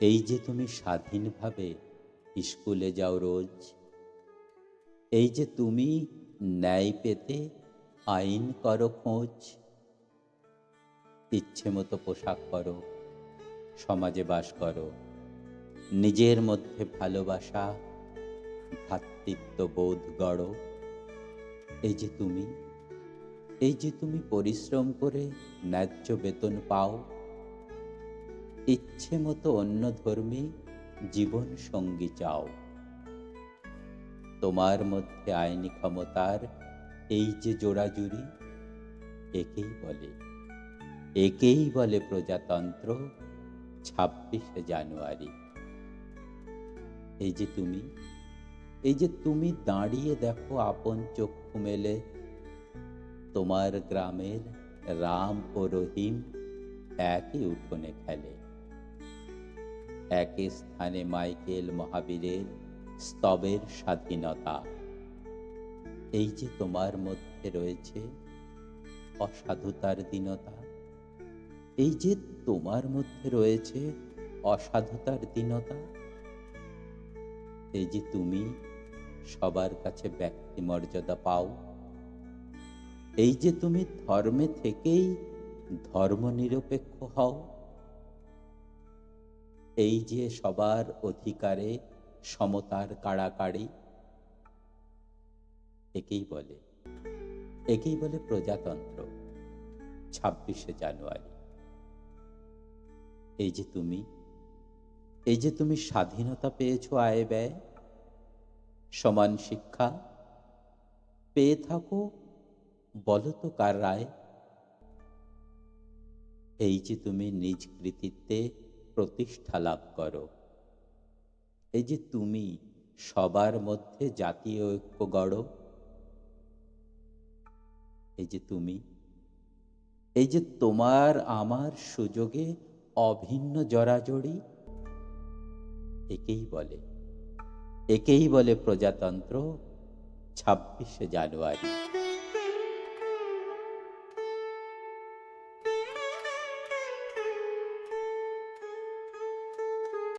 এই যে তুমি স্বাধীনভাবে স্কুলে যাও রোজ, এই যে তুমি ন্যায় পেতে আইন করো খোঁজ, ইচ্ছে মতো পোশাক করো সমাজে বাস করো, নিজের মধ্যে ভালোবাসা ভ্রাতৃত্ব বোধ গড়ো। এই যে তুমি, এই যে তুমি পরিশ্রম করে ন্যায্য বেতন পাও ইচ্ছে মতো অন্য ধর্মী জীবন সঙ্গী চাও। তোমার মধ্যে আইনি ক্ষমতার এই যে জোড়াজুড়ি, একেই বলে। একেই বলে প্রজাতন্ত্র ছাব্বিশে জানুয়ারি। এই যে তুমি, এই যে তুমি দাঁড়িয়ে দেখো আপন চক্ষু মেলে, তোমার গ্রামের রাম ও রহিম একই উঠোনে খেলে। একই স্থানে মাইকেল মহাবীরের স্তবের স্বাধীনতা। এই যে তোমার মধ্যে রয়েছে অসাধুতার দীনতা, এই যে তোমার মধ্যে রয়েছে অসাধুতার দীনতা, এই যে তুমি সবার কাছে ব্যক্তি মর্যাদা পাও, এই যে তুমি ধর্মে থেকেই ধর্মনিরপেক্ষ হও এই যে সবার অধিকারে সমতার কাড়াকাড়ি একেই বলে একেই বলে প্রজাতন্ত্র ছাব্বিশে জানুয়ারি। এই যে তুমি, এই যে তুমি স্বাধীনতা পেয়েছ আয় ব্যয়, সমান শিক্ষা, পেয়ে থাকো, বলো তো কার রায়। এই যে তুমি নিজ কৃতিত্বে প্রতিষ্ঠা লাভ করো। এই যে তুমি সবার মধ্যে জাতীয় ঐক্য গড়ো, এই যে তুমি, এই যে তোমার আমার সুযোগে অভিন্ন জড়াজড়ি একেই বলে একেই বলে প্রজাতন্ত্র ছাব্বিশে জানুয়ারি।